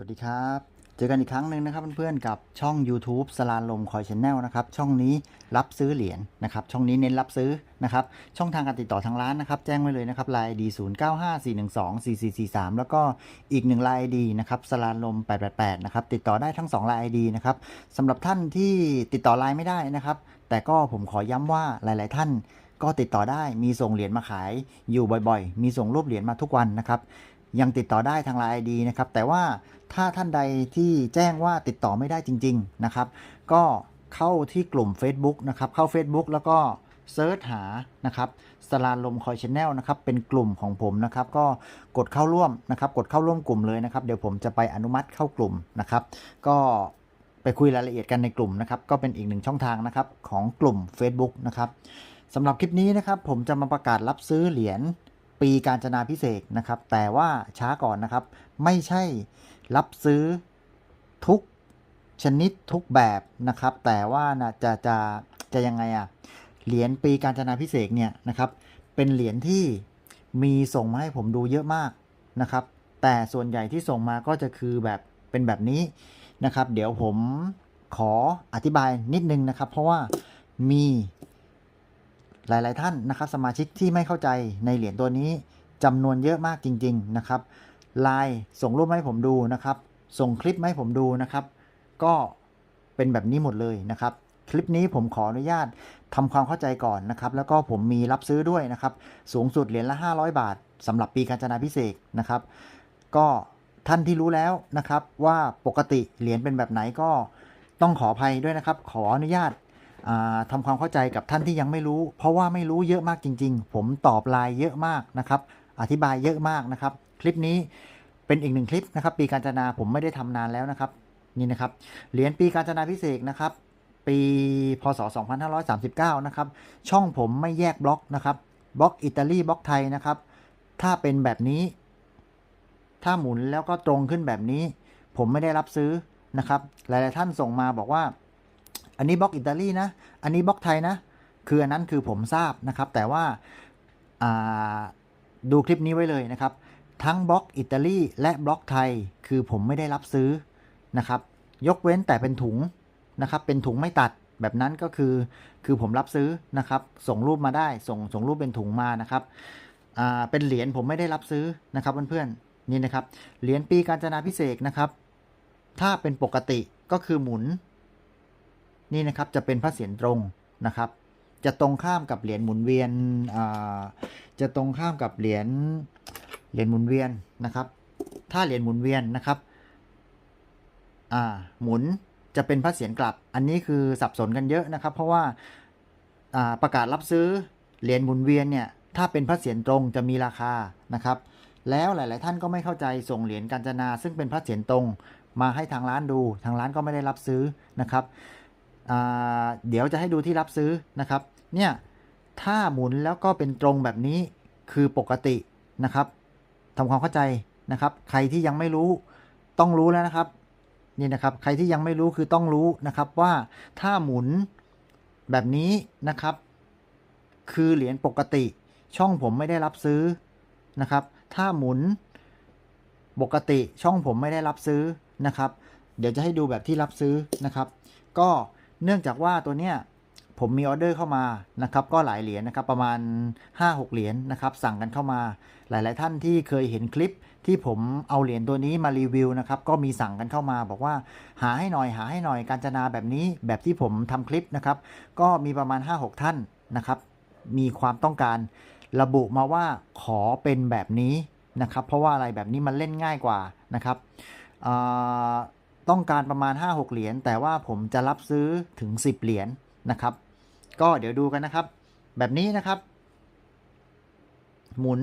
สวัสดีครับ เจอกันอีกครั้งหนึ่งนะครับเพื่อนๆกับช่อง YouTube สลาลมคอยชแนลนะครับช่องนี้รับซื้อเหรียญนะครับช่องนี้เน้นรับซื้อนะครับช่องทางการติดต่อทางร้านนะครับแจ้งไว้เลยนะครับ Line ID 0 9 5 4 1 2 4 4 4 3แล้วก็อีกหนึ่ง Line ID นะครับสลาลม888นะครับติดต่อได้ทั้ง2 Line ID นะครับสำหรับท่านที่ติดต่อไลน์ไม่ได้นะครับ แต่ก็ผมขอย้ำว่าหลาย ๆ ท่านก็ติดต่อได้มีส่งเหรียญมาขายอยู่บ่อย ๆ มีส่งรูปเหรียญมาทุกวันนะครับยังติดต่อได้ทางไลน์ดีนะครับแต่ว่า ถ้าท่านใดที่แจ้งว่าติดต่อไม่ได้จริง ๆ นะครับ ก็เข้าที่กลุ่ม Facebook นะครับ เข้า Facebook แล้วก็เซิร์ชหานะครับสลาลมคอยชแนลนะครับเป็นกลุ่มของผมนะครับ ก็กดเข้าร่วมนะครับ กดเข้าร่วมกลุ่มเลยนะครับ เดี๋ยวผมจะไปอนุมัติเข้ากลุ่มนะครับ ก็ไปคุยรายละเอียดกันในกลุ่มนะครับ ก็เป็นอีกหนึ่งช่องทางนะครับของกลุ่ม Facebook นะครับสำหรับคลิปนี้นะครับ ผมจะมาประกาศรับซื้อเหรียญ ปีการจนาพิเศษนะครับ แต่ว่าช้าก่อนนะครับ ไม่ใช่รับซื้อทุกชนิดทุกแบบนะครับ แต่ว่านะจะจะจะยังไงอะเหรียญปีการจนาพิเศษเนี่ยนะครับ เป็นเหรียญที่มีส่งมาให้ผมดูเยอะมากนะครับ แต่ส่วนใหญ่ที่ส่งมาก็จะคือแบบเป็นแบบนี้นะครับ เดี๋ยวผมขออธิบายนิดนึงนะครับ เพราะว่ามี หลาย ๆ ท่านนะครับสมาชิกที่ไม่เข้าใจในเหรียญตัวนี้จำนวนเยอะมากจริง ๆ นะครับไลน์ส่งรูปให้ผมดูนะครับ ส่งคลิปให้ผมดูนะครับ ก็เป็นแบบนี้หมดเลยนะครับ คลิปนี้ผมขออนุญาตทำความเข้าใจก่อนนะครับ แล้วก็ผมมีรับซื้อด้วยนะครับ สูงสุดเหรียญละ 500 บาทสำหรับปีการจนาพิเศษนะครับ ก็ท่านที่รู้แล้วนะครับว่าปกติเหรียญเป็นแบบไหนก็ต้องขออภัยด้วยนะครับ ขออนุญาต อ่าทำความเข้าใจกับท่านที่ยังไม่รู้ เพราะว่าไม่รู้เยอะมากจริง ๆ ผมตอบไลน์เยอะมากนะครับ อธิบายเยอะมากนะครับ คลิปนี้เป็นอีกหนึ่งคลิปนะครับ ปีการจนาผมไม่ได้ทำนานแล้วนะครับ นี่นะครับเหรียญปีการจนาพิเศษนะครับ ปีพศ 2539 นะครับ ช่องผมไม่แยกบล็อกนะครับบล็อกอิตาลีบล็อกไทยนะครับ ถ้าเป็นแบบนี้ ถ้าหมุนแล้วก็ตรงขึ้นแบบนี้ ผมไม่ได้รับซื้อนะครับ หลาย ๆ ท่านส่งมาบอกว่า อันนี้บล็อกอิตาลีนะ อันนี้บล็อกไทยนะ คืออันนั้นคือผมทราบนะครับ แต่ว่าาดูคลิปนี้ไว้เลยนะครับ ทั้งบล็อกอิตาลีและบล็อกไทย คือผมไม่ได้รับซื้อนะครับ ยกเว้นแต่เป็นถุงนะครับ เป็นถุงไม่ตัดแบบนั้นก็คือ คือผมรับซื้อนะครับ ส่งรูปมาได้ ส่งส่งรูปเป็นถุงมานะครับ เป็นเหรียญผมไม่ได้รับซื้อนะครับเพื่อนๆ นี่นะครับ เหรียญปีการจนาพิเศษนะครับ ถ้าเป็นปกติก็คือหมุน นี่นะครับจะเป็นพระเศียรตรงนะครับ จะตรงข้ามกับเหรียญหมุนเวียนจะตรงข้ามกับเหรียญเหรียญหมุนเวียนนะครับ ถ้าเหรียญหมุนเวียนนะครับหมุนจะเป็นพระเศียรกลับ อันนี้คือสับสนกันเยอะนะครับ เพราะว่าประกาศรับซื้อเหรียญหมุนเวียนเนี่ยถ้าเป็นพระเศียรตรงจะมีราคานะครับ แล้วหลาย ๆ ท่านก็ไม่เข้าใจส่งเหรียญกาญจนา ซึ่งเป็นพระเศียรตรงมาให้ทางร้านดู ทางร้านก็ไม่ได้รับซื้อนะครับ เดี๋ยวจะให้ดูที่รับซื้อนะครับ เนี่ยถ้าหมุนแล้วก็เป็นตรงแบบนี้คือปกตินะครับทำความเข้าใจนะครับ ใครที่ยังไม่รู้ต้องรู้แล้วนะครับนี่นะครับ ใครที่ยังไม่รู้คือต้องรู้นะครับว่าถ้าหมุนแบบนี้นะครับ คือเหรียญปกติ ช่องผมไม่ได้รับซื้อนะครับ ถ้าหมุนปกติช่องผมไม่ได้รับซื้อนะครับ เดี๋ยวจะให้ดูแบบที่รับซื้อนะครับ ก็ เนื่องจากว่าตัวเนี้ยผมมีออเดอร์เข้ามานะครับก็หลายเหรียญนะครับประมาณ 5-6 เหรียญนะครับสั่งกันเข้ามาหลาย ๆ ท่านที่เคยเห็นคลิปที่ผมเอาเหรียญตัวนี้มารีวิวนะครับก็มีสั่งกันเข้ามา บอกว่าหาให้หน่อยหาให้หน่อยการจนาแบบนี้แบบที่ผมทำคลิปนะครับก็มีประมาณ 5-6 ท่านนะครับมีความต้องการระบุมาว่าขอเป็นแบบนี้นะครับเพราะว่าอะไรแบบนี้มันเล่นง่ายกว่านะครับอ่า ต้องการประมาณ 5-6 เหรียญแต่ว่าผมจะรับซื้อถึง 10 เหรียญนะครับ ก็เดี๋ยวดูกันนะครับ แบบนี้นะครับ หมุน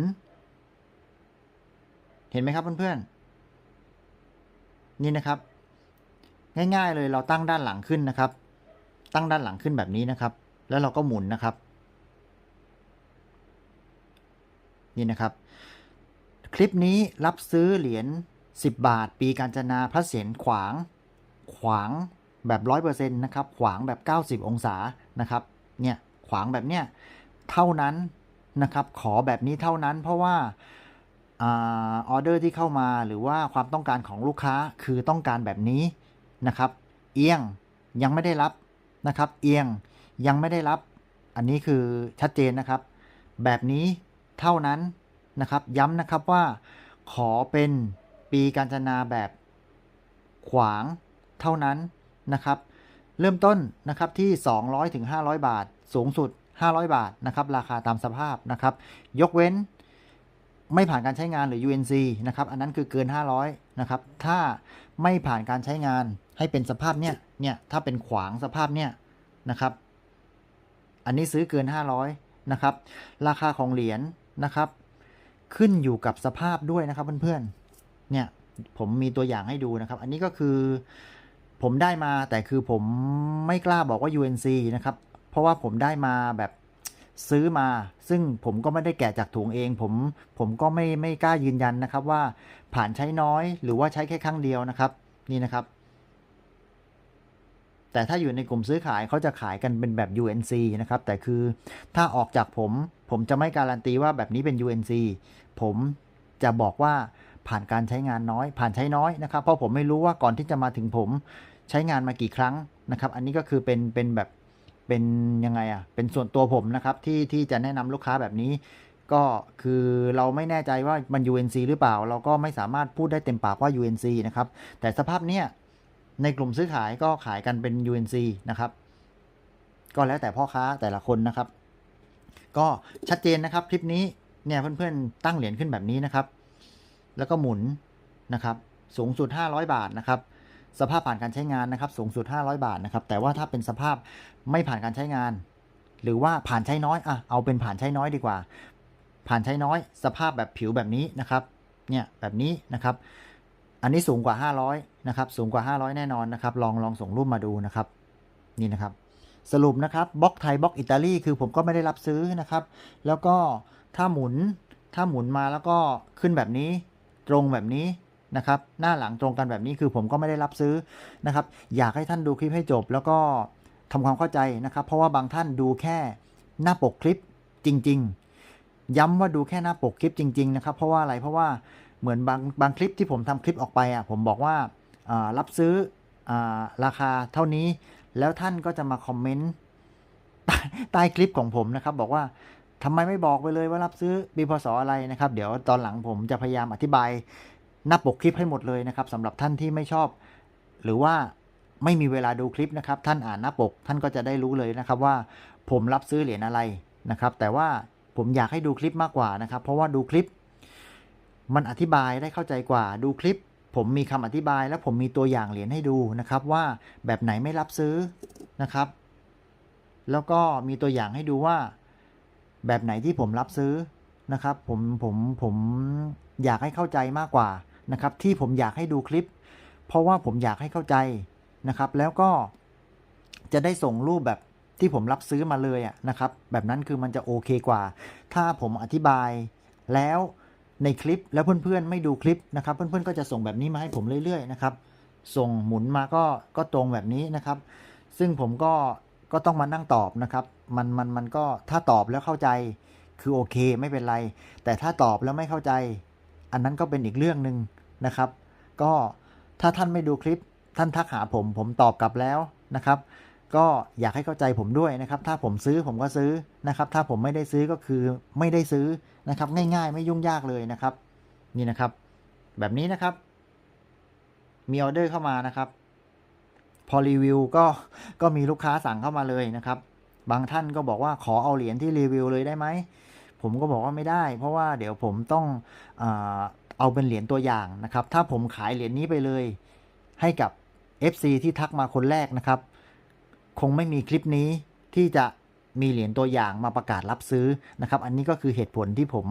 เห็นไหมครับเพื่อนๆนี่นะครับ ง่ายๆเลยเราตั้งด้านหลังขึ้นนะครับ ตั้งด้านหลังขึ้นแบบนี้นะครับ แล้วเราก็หมุนนะครับ นี่นะครับ คลิปนี้รับซื้อเหรียญ 10 บาท ปีการจนาพระเศียรขวาง ขวางแบบ100%นะครับ ขวางแบบ 90 องศานะครับ เนี่ยขวางแบบเนี้ยเท่านั้นนะครับ ขอแบบนี้เท่านั้น เพราะว่าออเดอร์ที่เข้ามาหรือว่าความต้องการของลูกค้าคือต้องการแบบนี้นะครับ เอียงยังไม่ได้รับนะครับ เอียงยังไม่ได้รับ อันนี้คือชัดเจนนะครับ แบบนี้เท่านั้นนะครับ ย้ำนะครับว่าขอเป็น ปีการจนาแบบขวางเท่านั้นนะครับ เริ่มต้นนะครับที่ 200ถึง500 บาท สูงสุด 500 บาทนะครับราคาตามสภาพนะครับ ยกเว้นไม่ผ่านการใช้งานหรือ UNC นะครับอันนั้นคือเกิน 500นะครับถ้าไม่ผ่านการใช้งานให้เป็นสภาพเนี้ยเนี่ยถ้าเป็นขวางสภาพเนี้ยนะครับ อันนี้ซื้อเกิน 500นะครับราคาของเหรียญนะครับ ขึ้นอยู่กับสภาพด้วยนะครับเพื่อนๆ เนี่ยผมมีตัวอย่างให้ดูนะครับ อันนี้ก็คือผมได้มาแต่คือผมไม่กล้าบอกว่า UNC นะครับ เพราะว่าผมได้มาแบบซื้อมา ซึ่งผมก็ไม่ได้แกะจากถุงเอง ผมผมก็ไม่ไม่กล้ายืนยันนะครับว่าผ่านใช้น้อยหรือว่าใช้แค่ครั้งเดียวนะครับ นี่นะครับ แต่ถ้าอยู่ในกลุ่มซื้อขายเขาจะขายกันเป็นแบบ UNC นะครับ แต่คือถ้าออกจากผม ผมจะไม่การันตีว่าแบบนี้เป็น UNC ผมจะบอกว่า ผ่านการใช้งานน้อย ผ่านใช้น้อยนะครับ เพราะผมไม่รู้ว่าก่อนที่จะมาถึงผมใช้งานมากี่ครั้งนะครับ อันนี้ก็คือเป็นเป็นแบบเป็นยังไงอะ เป็นส่วนตัวผมนะครับที่ที่จะแนะนำลูกค้าแบบนี้ ก็คือเราไม่แน่ใจว่ามัน UNC หรือเปล่า เราก็ไม่สามารถพูดได้เต็มปากว่า UNC นะครับ แต่สภาพเนี้ยในกลุ่มซื้อขายก็ขายกันเป็น UNC นะครับ ก็แล้วแต่พ่อค้าแต่ละคนนะครับ ก็ชัดเจนนะครับคลิปนี้เนี่ยเพื่อนๆตั้งเหรียญขึ้นแบบนี้นะครับ แล้วก็หมุนนะครับสูงสุด 500 บาทนะครับสภาพผ่านการใช้งานนะครับสูงสุด 500 บาทนะครับแต่ว่าถ้าเป็นสภาพไม่ผ่านการใช้งาน หรือว่าผ่านใช้น้อยอะเอาเป็นผ่านใช้น้อยดีกว่า ผ่านใช้น้อย สภาพแบบผิวแบบนี้นะครับเนี่ยแบบนี้นะครับอันนี้สูงกว่า 500นะครับสูงกว่า 500 แน่นอนนะครับลองลองส่งรูปมาดูนะครับนี่นะครับสรุปนะครับบล็อกไทยบล็อกอิตาลีคือผมก็ไม่ได้รับซื้อนะครับ แล้วก็ถ้าหมุนถ้าหมุนมาแล้วก็ขึ้นแบบนี้ ตรงแบบนี้นะครับ หน้าหลังตรงกันแบบนี้คือผมก็ไม่ได้รับซื้อนะครับ อยากให้ท่านดูคลิปให้จบ แล้วก็ทำความเข้าใจนะครับ เพราะว่าบางท่านดูแค่หน้าปกคลิปจริง ๆ ย้ำว่าดูแค่หน้าปกคลิปจริง ๆ นะครับ เพราะว่าอะไรเพราะว่าเหมือนบางบางคลิปที่ผมทำคลิปออกไปอะผมบอกว่ารับซื้ออราคาเท่านี้ แล้วท่านก็จะมาคอมเมนต์ใต้คลิปของผมนะครับ บอกว่า ทำไมไม่บอกไปเลยว่ารับซื้อปีพศอะไรนะครับ เดี๋ยวตอนหลังผมจะพยายามอธิบายหน้าปกคลิปให้หมดเลยนะครับสำหรับท่านที่ไม่ชอบ หรือว่าไม่มีเวลาดูคลิปนะครับ ท่านอ่านหน้าปกท่านก็จะได้รู้เลยนะครับว่าผมรับซื้อเหรียญอะไรนะครับ แต่ว่าผมอยากให้ดูคลิปมากกว่านะครับ เพราะว่าดูคลิป มันอธิบายได้เข้าใจกว่าดูคลิป ผมมีคำอธิบายและผมมีตัวอย่างเหรียญให้ดูนะครับ ว่าแบบไหนไม่รับซื้อนะครับ แล้วก็มีตัวอย่างให้ดูว่า แบบไหนที่ผมรับซื้อนะครับผมผมผมอยากให้เข้าใจมากกว่านะครับ ที่ผมอยากให้ดูคลิป เพราะว่าผมอยากให้เข้าใจนะครับ แล้วก็จะได้ส่งรูปแบบที่ผมรับซื้อมาเลยอะนะครับ แบบนั้นคือมันจะโอเคกว่า ถ้าผมอธิบายแล้วในคลิปแล้วเพื่อนๆไม่ดูคลิปนะครับ เพื่อนๆก็จะส่งแบบนี้มาให้ผมเรื่อยๆนะครับ ส่งหมุนมาก็ก็ตรงแบบนี้นะครับ ซึ่งผมก็ ก็ต้องมานั่งตอบนะครับ มันมันมันก็ถ้าตอบแล้วเข้าใจคือโอเคไม่เป็นไร แต่ถ้าตอบแล้วไม่เข้าใจ อันนั้นก็เป็นอีกเรื่องหนึ่งนะครับ ก็ถ้าท่านไม่ดูคลิป ท่านทักหาผมผมตอบกลับแล้วนะครับ ก็อยากให้เข้าใจผมด้วยนะครับ ถ้าผมซื้อผมก็ซื้อนะครับ ถ้าผมไม่ได้ซื้อก็คือไม่ได้ซื้อนะครับ ง่าย ๆ ไม่ยุ่งยากเลยนะครับ นี่นะครับ แบบนี้นะครับ มีออเดอร์เข้ามานะครับ พอรีวิวก็ก็มีลูกค้าสั่งเข้ามาเลยนะครับ บางท่านก็บอกว่าขอเอาเหรียญที่รีวิวเลยได้ไหม ผมก็บอกว่าไม่ได้ เพราะว่าเดี๋ยวผมต้องเอาเป็นเหรียญตัวอย่างนะครับ ถ้าผมขายเหรียญนี้ไปเลย ให้กับ FC ที่ทักมาคนแรกนะครับ คงไม่มีคลิปนี้ที่จะมีเหรียญตัวอย่างมาประกาศรับซื้อนะครับ อันนี้ก็คือเหตุผลที่ผม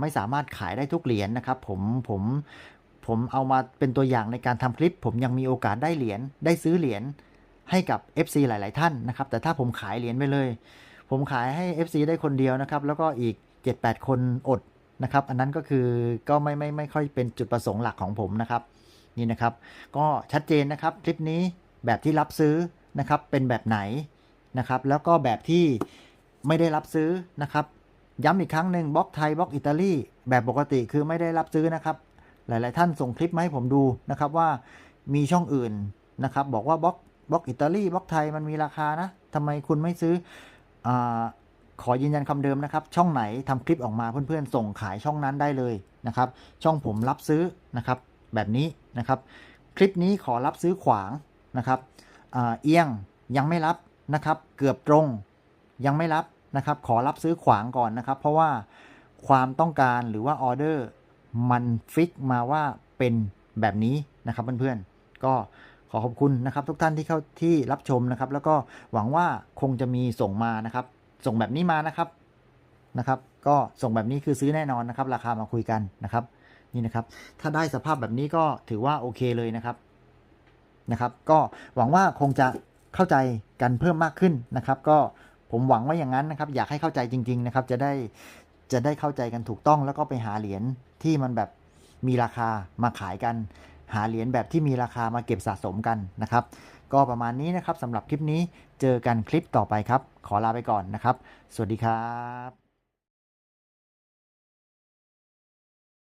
ไม่สามารถขายได้ทุกเหรียญนะครับ ผมผม ผมเอามาเป็นตัวอย่างในการทำคลิป ผมยังมีโอกาสได้เหรียญได้ซื้อเหรียญให้กับ FC หลาย ๆ ท่านนะครับ แต่ถ้าผมขายเหรียญไปเลย ผมขายให้ FC ได้คนเดียวนะครับ แล้วก็อีก 7-8 คนอดนะครับ อันนั้นก็คือก็ไม่ไม่ไม่ค่อยเป็นจุดประสงค์หลักของผมนะครับ นี่นะครับ ก็ชัดเจนนะครับคลิปนี้แบบที่รับซื้อนะครับ เป็นแบบไหนนะครับ แล้วก็แบบที่ไม่ได้รับซื้อนะครับ ย้ำอีกครั้งหนึ่งบล็อกไทยบล็อกอิตาลีแบบปกติคือไม่ได้รับซื้อนะครับ หลาย ๆ ท่านส่งคลิปมาให้ผมดูนะครับว่ามีช่องอื่นนะครับ บอกว่าบล็อกบล็อกอิตาลีบล็อกไทยมันมีราคานะทำไมคุณไม่ซื้ออขอยืนยันคำเดิมนะครับ ช่องไหนทำคลิปออกมาเพื่อน ๆ ส่งขายช่องนั้นได้เลยนะครับ ช่องผมรับซื้อนะครับ แบบนี้นะครับ คลิปนี้ขอรับซื้อขวางนะครับเอียงยังไม่รับนะครับ เกือบตรงยังไม่รับนะครับ ขอรับซื้อขวางก่อนนะครับ เพราะว่าความต้องการหรือว่าออเดอร์ มันฟิกมาว่าเป็นแบบนี้นะครับเพื่อนๆ ก็ขอขอบคุณนะครับ ทุกท่านที่เข้าที่รับชมนะครับ แล้วก็หวังว่าคงจะมีส่งมานะครับ ส่งแบบนี้มานะครับนะครับ ก็ส่งแบบนี้คือซื้อแน่นอนนะครับ ราคามาคุยกันนะครับ นี่นะครับ ถ้าได้สภาพแบบนี้ก็ถือว่าโอเคเลยนะครับนะครับ ก็หวังว่าคงจะเข้าใจกันเพิ่มมากขึ้นนะครับ ก็ผมหวังว่าอย่างนั้นนะครับ อยากให้เข้าใจจริง ๆ นะครับ จะได้ จะได้เข้าใจกันถูกต้องแล้วก็ไปหาเหรียญที่มันแบบมีราคามาขายกัน หาเหรียญแบบที่มีราคามาเก็บสะสมกันนะครับ ก็ประมาณนี้นะครับสำหรับคลิปนี้เจอกันคลิปต่อไปครับ ขอลาไปก่อนนะครับ สวัสดีครับ